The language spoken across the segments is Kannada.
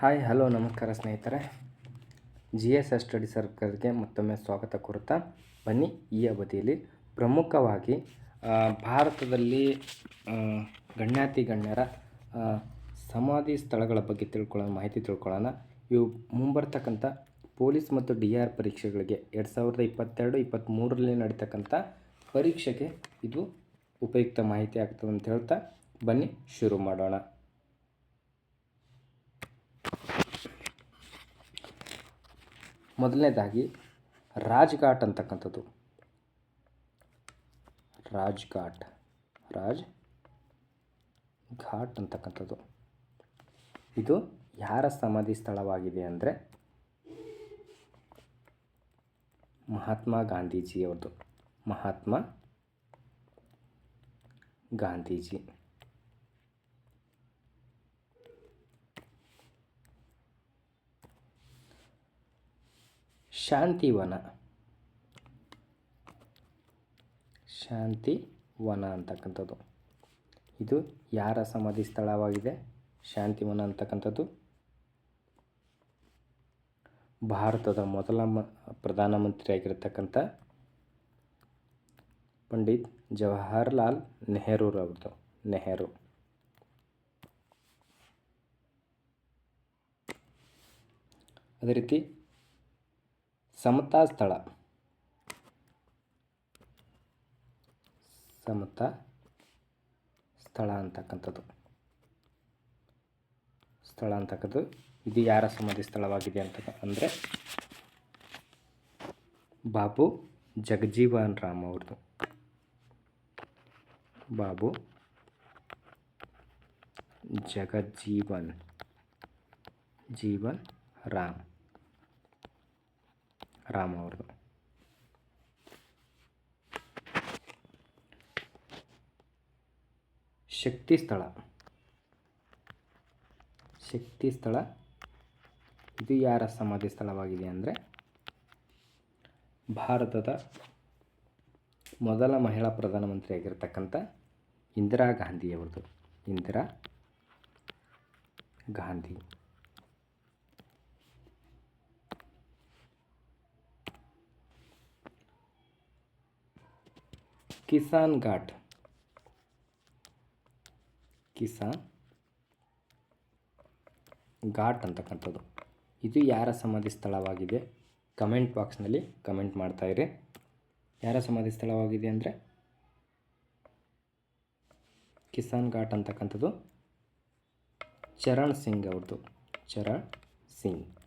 ಹಾಯ್ ಹಲೋ ನಮಸ್ಕಾರ ಸ್ನೇಹಿತರೆ. ಜಿ ಎಸ್ ಎಸ್ ಸ್ಟಡಿ ಸರ್ಕಲ್ಗೆ ಮತ್ತೊಮ್ಮೆ ಸ್ವಾಗತ ಕೋರುತ್ತಾ ಬನ್ನಿ. ಈ ಅವಧಿಯಲ್ಲಿ ಪ್ರಮುಖವಾಗಿ ಭಾರತದಲ್ಲಿ ಗಣ್ಯಾತಿ ಗಣ್ಯರ ಸಮಾಧಿ ಸ್ಥಳಗಳ ಬಗ್ಗೆ ತಿಳ್ಕೊಳ್ಳೋಣ, ಮಾಹಿತಿ ತಿಳ್ಕೊಳ್ಳೋಣ. ಇವು ಮುಂಬರ್ತಕ್ಕಂಥ ಪೊಲೀಸ್ ಮತ್ತು ಡಿ ಆರ್ ಪರೀಕ್ಷೆಗಳಿಗೆ ಎರಡು ಸಾವಿರದ ಇಪ್ಪತ್ತೆರಡು ಇಪ್ಪತ್ತ್ಮೂರರಲ್ಲಿ ನಡೀತಕ್ಕಂಥ ಪರೀಕ್ಷೆಗೆ ಇದು ಉಪಯುಕ್ತ ಮಾಹಿತಿ ಆಗ್ತದೆ ಅಂತ ಹೇಳ್ತಾ ಬನ್ನಿ, ಶುರು ಮಾಡೋಣ. ಮೊದಲನೇದಾಗಿ ರಾಜ್ಘಾಟ್ ಅಂತಕ್ಕಂಥದ್ದು. ರಾಜ್ಘಾಟ್. ರಾಜ್ ಘಾಟ್ ಅಂತಕ್ಕಂಥದ್ದು. ಇದು ಯಾರ ಸಮಾಧಿ ಸ್ಥಳವಾಗಿದೆ ಅಂದರೆ ಮಹಾತ್ಮ ಗಾಂಧೀಜಿಯವ್ರದ್ದು. ಮಹಾತ್ಮ ಗಾಂಧೀಜಿ. ಶಾಂತಿವನ. ಶಾಂತಿವನ ಅಂತಕ್ಕಂಥದ್ದು. ಇದು ಯಾರ ಸಮಾಧಿ ಸ್ಥಳವಾಗಿದೆ? ಶಾಂತಿವನ ಅಂತಕ್ಕಂಥದ್ದು. ಭಾರತದ ಮೊದಲ ಮ, ಪ್ರಧಾನಮಂತ್ರಿಯಾಗಿರ್ತಕ್ಕಂಥ ಪಂಡಿತ್ ಜವಾಹರ್ಲಾಲ್ ನೆಹರೂರವ್ರದ್ದು ನೆಹರು. ಅದೇ ರೀತಿ ಸಮತಾ ಸ್ಥಳ ಸಮತ ಸ್ಥಳ ಅಂತಕ್ಕಂಥದ್ದು. ಸ್ಥಳ ಅಂತಕ್ಕಂಥದ್ದು. ಇದು ಯಾರ ಸಮಾಧಿ ಸ್ಥಳವಾಗಿದೆ ಅಂತ ಅಂದರೆ ಬಾಬು ಜಗಜೀವನ್ ರಾಮ್ ಅವ್ರದ್ದು ಬಾಬು ಜಗಜ್ಜೀವನ್ ಜೀವನ್ ರಾಮ್. ರಾಮ್ ಅವ್ರದ್ದು. ಶಕ್ತಿ ಸ್ಥಳ. ಶಕ್ತಿ ಸ್ಥಳ. ಇದು ಯಾರ ಸಮಾಧಿ ಸ್ಥಳವಾಗಿದೆ ಅಂದರೆ ಭಾರತದ ಮೊದಲ ಮಹಿಳಾ ಪ್ರಧಾನಮಂತ್ರಿಯಾಗಿರ್ತಕ್ಕಂಥ ಇಂದಿರಾ ಗಾಂಧಿಯವ್ರದ್ದು ಇಂದಿರಾ ಗಾಂಧಿ. ಕಿಸಾನ್ ಘಾಟ್. ಕಿಸಾನ್ ಘಾಟ್ ಅಂತಕ್ಕಂಥದ್ದು. ಇದು ಯಾರ ಸಮಾಧಿ ಸ್ಥಳವಾಗಿದೆ? ಕಮೆಂಟ್ ಬಾಕ್ಸ್ನಲ್ಲಿ ಕಮೆಂಟ್ ಮಾಡ್ತಾಯಿರಿ ಯಾರ ಸಮಾಧಿ ಸ್ಥಳವಾಗಿದೆ ಅಂದರೆ? ಕಿಸಾನ್ ಘಾಟ್ ಅಂತಕ್ಕಂಥದ್ದು ಚರಣ್ ಸಿಂಗ್ ಅವ್ರದ್ದು. ಚರಣ್ ಸಿಂಗ್.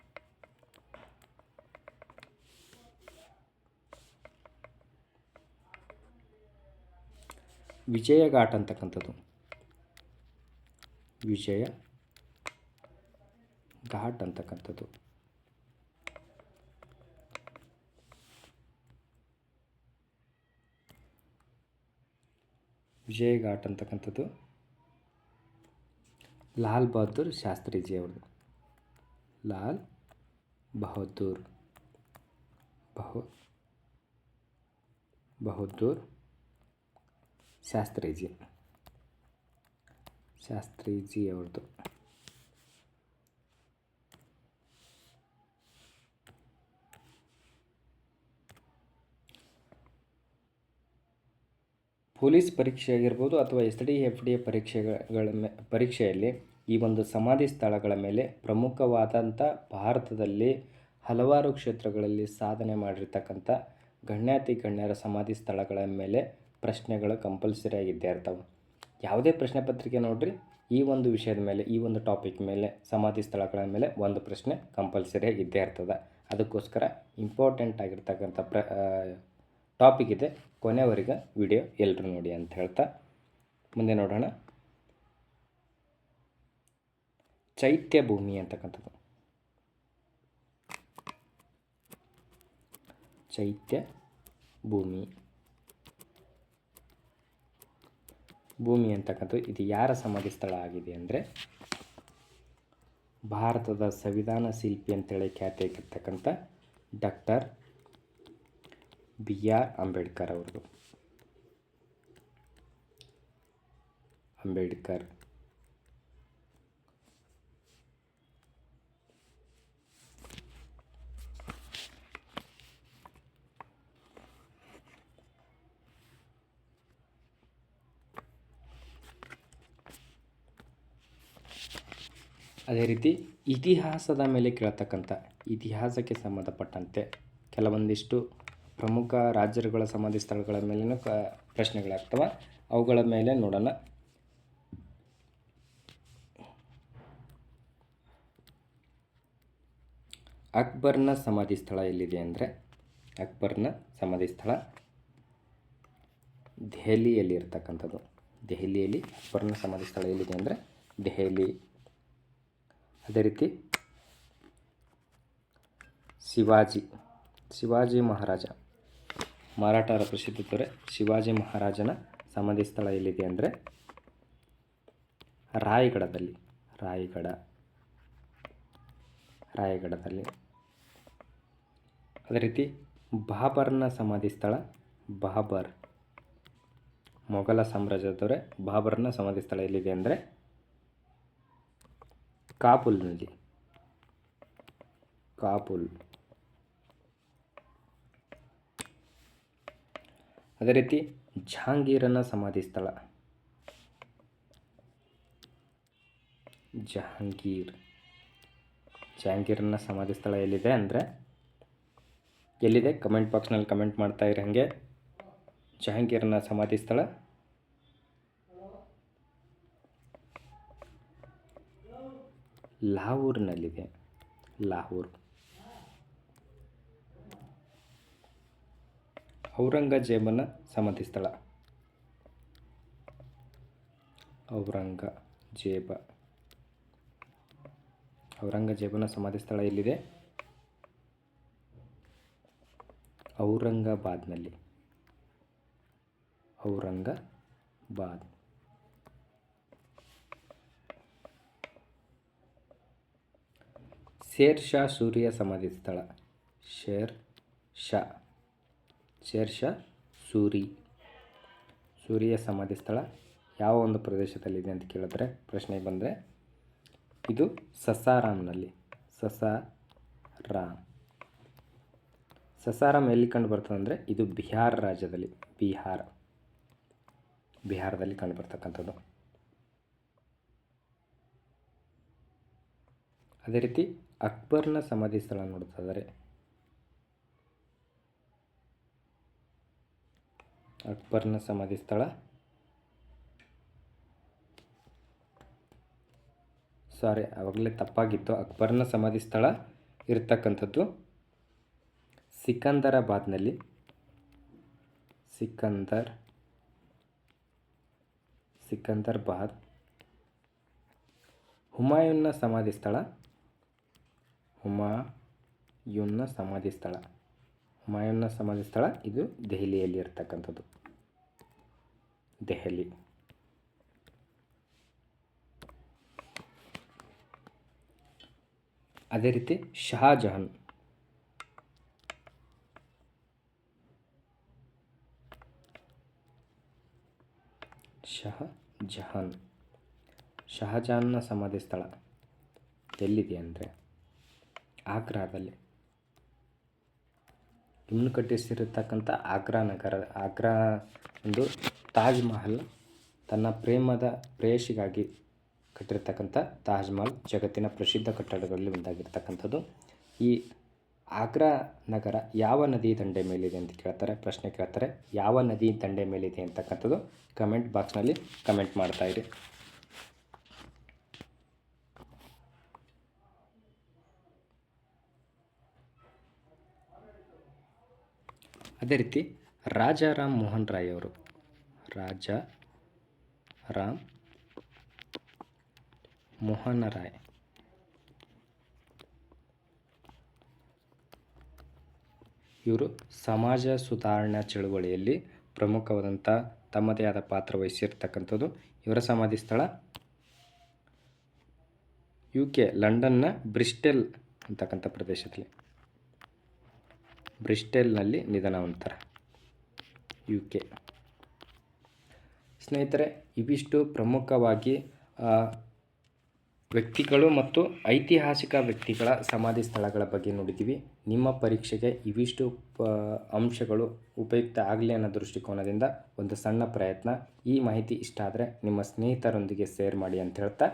ವಿಜಯ ಘಾಟ್ ಅಂತಕ್ಕಂಥದ್ದು. ವಿಜಯ ಘಾಟ್ ಅಂತಕ್ಕಂಥದ್ದು. ವಿಜಯ ಘಾಟ್ ಅಂತಕ್ಕಂಥದ್ದು ಲಾಲ್ ಬಹದ್ದೂರ್ ಶಾಸ್ತ್ರಿಜಿ ಅವ್ರದ್ದು ಲಾಲ್ ಬಹದ್ದೂರ್. ಬಹು ಬಹದ್ದೂರ್ ಶಾಸ್ತ್ರಿಜಿ. ಶಾಸ್ತ್ರೀಜಿ ಅವ್ರದ್ದು ಪೊಲೀಸ್ ಪರೀಕ್ಷೆ ಆಗಿರ್ಬೋದು ಅಥವಾ ಎಸ್ ಡಿ, ಎಫ್ ಡಿ ಪರೀಕ್ಷೆಗಳ ಪರೀಕ್ಷೆಯಲ್ಲಿ ಈ ಒಂದು ಸಮಾಧಿ ಸ್ಥಳಗಳ ಮೇಲೆ ಪ್ರಮುಖವಾದಂಥ ಭಾರತದಲ್ಲಿ ಹಲವಾರು ಕ್ಷೇತ್ರಗಳಲ್ಲಿ ಸಾಧನೆ ಮಾಡಿರ್ತಕ್ಕಂಥ ಗಣ್ಯಾತಿ ಗಣ್ಯರ ಸಮಾಧಿ ಸ್ಥಳಗಳ ಮೇಲೆ ಪ್ರಶ್ನೆಗಳು ಕಂಪಲ್ಸರಿ ಆಗಿದ್ದೇ ಇರ್ತವೆ. ಯಾವುದೇ ಪ್ರಶ್ನೆ ಪತ್ರಿಕೆ ನೋಡ್ರಿ, ಈ ಒಂದು ವಿಷಯದ ಮೇಲೆ, ಈ ಒಂದು ಟಾಪಿಕ್ ಮೇಲೆ, ಸಮಾಧಿ ಸ್ಥಳಗಳ ಮೇಲೆ ಒಂದು ಪ್ರಶ್ನೆ ಕಂಪಲ್ಸರಿ ಇದ್ದೇ ಇರ್ತದೆ. ಅದಕ್ಕೋಸ್ಕರ ಇಂಪಾರ್ಟೆಂಟ್ ಆಗಿರ್ತಕ್ಕಂಥ ಪ್ರ ಟಾಪಿಕ್ ಇದೆ. ಕೊನೆವರೆಗೆ ವಿಡಿಯೋ ಎಲ್ಲರೂ ನೋಡಿ ಅಂತ ಹೇಳ್ತಾ, ಮುಂದೆ ನೋಡೋಣ. ಚೈತ್ಯ ಭೂಮಿ ಅಂತಕ್ಕಂಥದ್ದು. ಚೈತ್ಯ ಭೂಮಿ. ಭೂಮಿ ಅಂತಕ್ಕಂಥದ್ದು ಇದು ಯಾರ ಸಮಾಧಿ ಸ್ಥಳ ಆಗಿದೆ ಅಂದರೆ ಭಾರತದ ಸಂವಿಧಾನ ಶಿಲ್ಪಿ ಅಂತೇಳಿ ಖ್ಯಾತಿಯಾಗಿರ್ತಕ್ಕಂಥ ಡಾಕ್ಟರ್ ಬಿ ಆರ್ ಅಂಬೇಡ್ಕರ್ ಅವ್ರದ್ದು. ಅಂಬೇಡ್ಕರ್. ಅದೇ ರೀತಿ ಇತಿಹಾಸದ ಮೇಲೆ ಕೇಳ್ತಕ್ಕಂಥ ಇತಿಹಾಸಕ್ಕೆ ಸಂಬಂಧಪಟ್ಟಂತೆ ಕೆಲವೊಂದಿಷ್ಟು ಪ್ರಮುಖ ರಾಜರುಗಳ ಸಮಾಧಿ ಸ್ಥಳಗಳ ಮೇಲಿನ ಕ ಪ್ರಶ್ನೆಗಳಾಗ್ತವೆ. ಅವುಗಳ ಮೇಲೆ ನೋಡೋಣ. ಅಕ್ಬರ್ನ ಸಮಾಧಿ ಸ್ಥಳ ಎಲ್ಲಿದೆ ಅಂದರೆ ಅಕ್ಬರ್ನ ಸಮಾಧಿ ಸ್ಥಳ ದೆಹಲಿಯಲ್ಲಿ ಇರ್ತಕ್ಕಂಥದ್ದು ದೆಹಲಿಯಲ್ಲಿ ಅಕ್ಬರ್ನ ಸಮಾಧಿ ಸ್ಥಳ ಎಲ್ಲಿದೆ ಅಂದರೆ ದೆಹಲಿ. ಅದೇ ರೀತಿ ಶಿವಾಜಿ ಶಿವಾಜಿ ಮಹಾರಾಜ. ಮಾರಾಟರ ಪ್ರಸಿದ್ಧ ದೊರೆ ಶಿವಾಜಿ ಮಹಾರಾಜನ ಸಮಾಧಿ ಸ್ಥಳ ಎಲ್ಲಿದೆ ಅಂದರೆ ರಾಯಗಢದಲ್ಲಿ ರಾಯಗಡ, ರಾಯಗಡದಲ್ಲಿ. ಅದೇ ರೀತಿ ಬಾಬರ್ನ ಸಮಾಧಿ ಸ್ಥಳ ಬಾಬರ್. ಮೊಘಲ ಸಾಮ್ರಾಜ್ಯದ ದೊರೆ ಬಾಬರ್ನ ಸಮಾಧಿ ಸ್ಥಳ ಎಲ್ಲಿದೆ ಅಂದರೆ ಕಾಬೂಲ್ನಲ್ಲಿ ಕಾಪುಲ್. ಅದೇ ರೀತಿ ಜಹಾಂಗೀರನ ಸಮಾಧಿ ಸ್ಥಳ. ಜಹಾಂಗೀರ್. ಜಹಾಂಗೀರನ ಸಮಾಧಿ ಸ್ಥಳ ಎಲ್ಲಿದೆ ಅಂದರೆ ಎಲ್ಲಿದೆ? ಕಮೆಂಟ್ ಬಾಕ್ಸ್ನಲ್ಲಿ ಕಮೆಂಟ್ ಮಾಡ್ತಾ ಇರೋ ಹಾಗೆ. ಜಹಾಂಗೀರನ ಸಮಾಧಿ ಸ್ಥಳ ಲಾಹೂರ್ನಲ್ಲಿದೆ. ಲಾಹೂರ್. ಔರಂಗಜೇಬನ ಸಮಾಧಿ ಸ್ಥಳ. ಔರಂಗಜೇಬ. ಔರಂಗಜೇಬನ ಸಮಾಧಿ ಸ್ಥಳ ಎಲ್ಲಿದೆ? ಔರಂಗಾಬಾದ್ನಲ್ಲಿ. ಔರಂಗಾಬಾದ್. ಶೇರ್ ಶಾ ಸೂರ್ಯ ಸಮಾಧಿ ಸ್ಥಳ. ಶೇರ್ ಶಾ. ಶೇರ್ ಶಾ ಸೂರಿ. ಸೂರ್ಯ ಸಮಾಧಿ ಸ್ಥಳ ಯಾವ ಒಂದು ಪ್ರದೇಶದಲ್ಲಿದೆ ಅಂತ ಕೇಳಿದ್ರೆ ಪ್ರಶ್ನೆ ಬಂದರೆ ಇದು ಸಸಾರಾಮ್ನಲ್ಲಿ. ಸಸಾರಾಮ್. ಸಸಾರಾಮ್ ಎಲ್ಲಿ ಕಂಡು ಬರ್ತದೆ ಅಂದರೆ ಇದು ಬಿಹಾರ ರಾಜ್ಯದಲ್ಲಿ. ಬಿಹಾರ. ಬಿಹಾರದಲ್ಲಿ ಕಂಡು ಅದೇ ರೀತಿ ಅಕ್ಬರ್ನ ಸಮಾಧಿ ಸ್ಥಳ ನೋಡ್ತಿದ್ದಾರೆ ಅಕ್ಬರ್ನ ಸಮಾಧಿ ಸ್ಥಳ. ಸಾರಿ ಆವಾಗಲೇ ತಪ್ಪಾಗಿತ್ತು. ಅಕ್ಬರ್ನ ಸಮಾಧಿ ಸ್ಥಳ ಇರ್ತಕ್ಕಂಥದ್ದು ಸಿಕಂದರಾಬಾದ್ನಲ್ಲಿ. ಸಿಕಂದರ್, ಸಿಕಂದರ್ಬಾದ್. ಹುಮಾಯೂನ್ನ ಸಮಾಧಿ ಸ್ಥಳ. ಹುಮಾಯೂನ್ನ ಸಮಾಧಿ ಸ್ಥಳ. ಹುಮಾಯೂನ್ನ ಸಮಾಧಿ ಸ್ಥಳ ಇದು ದೆಹಲಿಯಲ್ಲಿ ಇರ್ತಕ್ಕಂಥದ್ದು. ದೆಹಲಿ. ಅದೇ ರೀತಿ ಶಹಾಜಹಾನ್. ಶಹಜಹಾನ್. ಶಹಜಹಾನ್ನ ಸಮಾಧಿ ಸ್ಥಳ ಎಲ್ಲಿದೆ ಅಂದರೆ ಆಗ್ರಾದಲ್ಲಿ. ಇನ್ನು ಕಟ್ಟಿಸಿರತಕ್ಕಂಥ ಆಗ್ರಾ ನಗರ, ಆಗ್ರಾ ಒಂದು ತಾಜ್ ಮಹಲ್ ತನ್ನ ಪ್ರೇಮದ ಪ್ರೇಯಸಿಗಾಗಿ ಕಟ್ಟಿರ್ತಕ್ಕಂಥ ತಾಜ್ ಮಹಲ್ ಜಗತ್ತಿನ ಪ್ರಸಿದ್ಧ ಕಟ್ಟಡಗಳಲ್ಲಿ ಒಂದಾಗಿರ್ತಕ್ಕಂಥದ್ದು. ಈ ಆಗ್ರಾ ನಗರ ಯಾವ ನದಿ ದಂಡೆ ಮೇಲಿದೆ ಅಂತ ಕೇಳ್ತಾರೆ, ಪ್ರಶ್ನೆ ಕೇಳ್ತಾರೆ, ಯಾವ ನದಿ ದಂಡೆ ಮೇಲಿದೆ ಅಂತಕ್ಕಂಥದ್ದು? ಕಮೆಂಟ್ ಬಾಕ್ಸ್ನಲ್ಲಿ ಕಮೆಂಟ್ ಮಾಡ್ತಾ ಅದೇ ರೀತಿ ರಾಜ ರಾಮ್ ಮೋಹನ್ ರಾಯ್ ಅವರು. ರಾಜ ರಾಮ್ ಮೋಹನ ರಾಯ್. ಇವರು ಸಮಾಜ ಸುಧಾರಣಾ ಚಳುವಳಿಯಲ್ಲಿ ಪ್ರಮುಖವಾದಂಥ ತಮ್ಮದೇ ಆದ ಪಾತ್ರ ವಹಿಸಿರ್ತಕ್ಕಂಥದ್ದು ಇವರ ಸಮಾಧಿ ಸ್ಥಳ. ಯು ಕೆ ಲಂಡನ್ನ ಬ್ರಿಸ್ಟೆಲ್ ಅಂತಕ್ಕಂಥ ಪ್ರದೇಶದಲ್ಲಿ. ಬ್ರಿಸ್ಟೆಲ್ನಲ್ಲಿ ನಿಧನ ಹೊಂದ್ತಾರೆ ಯು ಕೆ ಸ್ನೇಹಿತರೆ, ಇವಿಷ್ಟು ಪ್ರಮುಖವಾಗಿ ವ್ಯಕ್ತಿಗಳು ಮತ್ತು ಐತಿಹಾಸಿಕ ವ್ಯಕ್ತಿಗಳ ಸಮಾಧಿ ಸ್ಥಳಗಳ ಬಗ್ಗೆ ನೋಡಿದ್ದೀವಿ. ನಿಮ್ಮ ಪರೀಕ್ಷೆಗೆ ಇವಿಷ್ಟು ಅಂಶಗಳು ಉಪಯುಕ್ತ ಆಗಲಿ ಅನ್ನೋ ದೃಷ್ಟಿಕೋನದಿಂದ ಒಂದು ಸಣ್ಣ ಪ್ರಯತ್ನ. ಈ ಮಾಹಿತಿ ಇಷ್ಟ ಆದರೆ ನಿಮ್ಮ ಸ್ನೇಹಿತರೊಂದಿಗೆ ಶೇರ್ ಮಾಡಿ ಅಂತ ಹೇಳ್ತಾ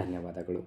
ಧನ್ಯವಾದಗಳು.